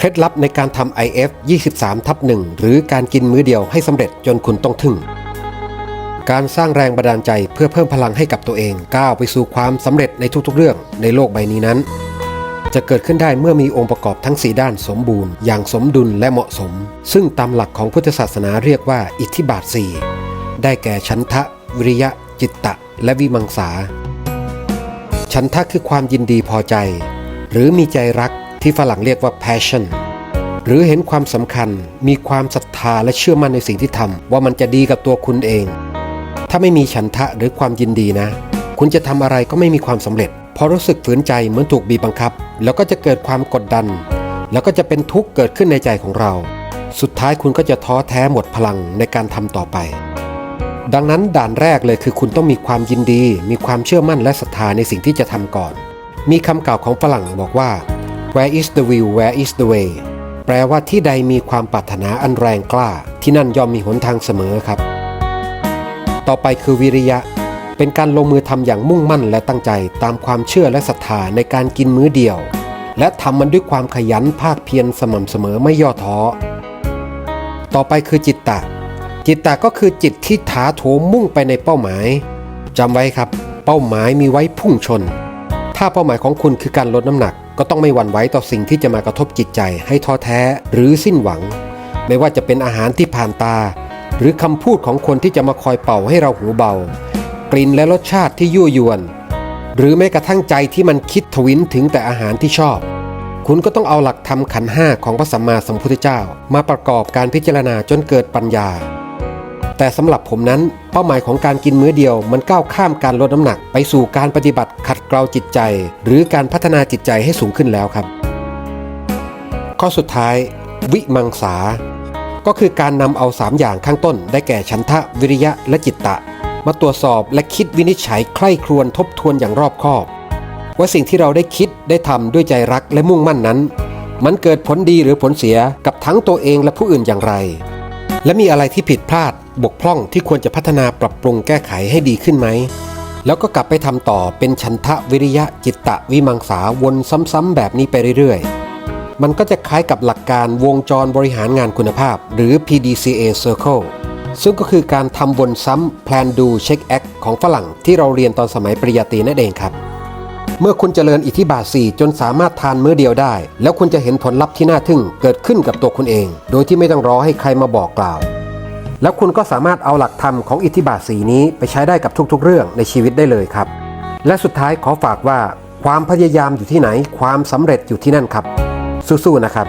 เคล็ดลับในการทำ IF 23ทับ1หรือการกินมื้อเดียวให้สำเร็จจนคุณต้องทึ่ง การสร้างแรงบันดาลใจเพื่อเพิ่มพลังให้กับตัวเองก้าวไปสู่ความสำเร็จในทุกๆ เรื่องในโลกใบนี้นั้น จะเกิดขึ้นได้เมื่อมีองค์ประกอบทั้ง 4 ด้านสมบูรณ์ อย่างสมดุลและเหมาะสม ซึ่งตามหลักของพุทธศาสนาเรียกว่า อิทธิบาท 4 ได้แก่ชันทะ วิริยะ จิตตะ และวิมังสาฉันทะคือความยินดีพอใจ หรือมีใจรัก ที่ฝรั่งเรียกว่า passion หรือเห็นความสำคัญ มีความศรัทธาและเชื่อมั่นในสิ่งที่ทำว่ามันจะดีกับตัวคุณเอง ถ้าไม่มีฉันทะหรือความยินดีนะ คุณจะทำอะไรก็ไม่มีความสำเร็จเพราะรู้สึกฝืนใจเหมือนถูกบีบบังคับ แล้วก็จะเกิดความกดดัน แล้วก็จะเป็นทุกข์เกิดขึ้นในใจของเรา สุดท้ายคุณก็จะท้อแท้หมดพลังในการทำต่อไป ดังนั้นด่านแรกเลยคือคุณต้องมีความยินดี มีความเชื่อมั่นและศรัทธาในสิ่งที่จะทำก่อน มีคำกล่าวของฝรั่งบอกว่า where is the will where is the way แปลว่าที่ใดมีความปรารถนาอันแรงกล้า ที่นั่นย่อมมีหนทางเสมอครับ ต่อไปคือวิริยะ เป็นการลงมือทำอย่างมุ่งมั่นและตั้งใจตามความเชื่อและศรัทธาในการกินมื้อเดียว และทำมันด้วยความขยันภาคเพียรสม่ำเสมอไม่ย่อท้อ ต่อไปคือจิตตะ จิตตะก็คือจิตที่ถาโถมมุ่งไปในเป้าหมายจำไว้ครับ เป้าหมายมีไว้พุ่งชน ถ้าเป้าหมายของคุณคือการลดน้ำหนัก ก็ต้องไม่หวั่นไหวต่อสิ่งที่จะมากระทบจิตใจให้ท้อแท้หรือสิ้นหวัง ไม่ว่าจะเป็นอาหารที่ผ่านตา หรือคำพูดของคนที่จะมาคอยเป่าให้เราหูเบา กลิ่นและรสชาติที่ยั่วยวน หรือแม้กระทั่งใจที่มันคิดทวินถึงแต่อาหารที่ชอบ คุณก็ต้องเอาหลักธรรมขันห้าของพระสัมมาสัมพุทธเจ้า มาประกอบการพิจารณาจนเกิดปัญญา แต่สำหรับผมนั้น เป้าหมายของการกินมื้อเดียว มันก้าวข้ามการลดน้ำหนัก ไปสู่การปฏิบัติขัดเกลาจิตใจ หรือการพัฒนาจิตใจให้สูงขึ้นแล้วครับ ข้อสุดท้าย วิมังสา ก็คือการนำเอา 3 อย่างข้างต้น ได้แก่ฉันทะวิริยะและจิตตะ มาตรวจสอบและคิดวินิจฉัยใคร่ครวญทบทวนอย่างรอบคอบ ว่าสิ่งที่เราได้คิดได้ทำด้วยใจรักและมุ่งมั่นนั้น มันเกิดผลดีหรือผลเสียกับทั้งตัวเองและผู้อื่นอย่างไรและมีอะไรที่ผิดพลาด บกพร่องที่ควรจะพัฒนาปรับปรุงแก้ไขให้ดีขึ้นไหม แล้วก็กลับไปทำต่อเป็นฉันทะวิริยะจิตตะวิมังสาวนซ้ำๆแบบนี้ไปเรื่อยๆ มันก็จะคล้ายกับหลักการวงจรบริหารงานคุณภาพ หรือ PDCA Circle ซึ่งก็คือการทำวนซ้ำ Plan Do Check Act ของฝรั่งที่เราเรียนตอนสมัยปริญญาตรีนั่นเองครับ เมื่อคุณเจริญอิทธิบาท 4 จนสามารถทานมื้อเดียวได้ แล้วคุณจะเห็นผลลัพธ์ที่น่าทึ่งเกิดขึ้นกับตัวคุณเอง โดยที่ไม่ต้องรอให้ใครมาบอกกล่าว แล้วคุณก็สามารถเอาหลักธรรมของอิทธิบาทสีนี้ไปใช้ได้กับทุกๆ เรื่องในชีวิตได้เลยครับ และสุดท้ายขอฝากว่าความพยายามอยู่ที่ไหน ความสำเร็จอยู่ที่นั่นครับ สู้ๆนะครับ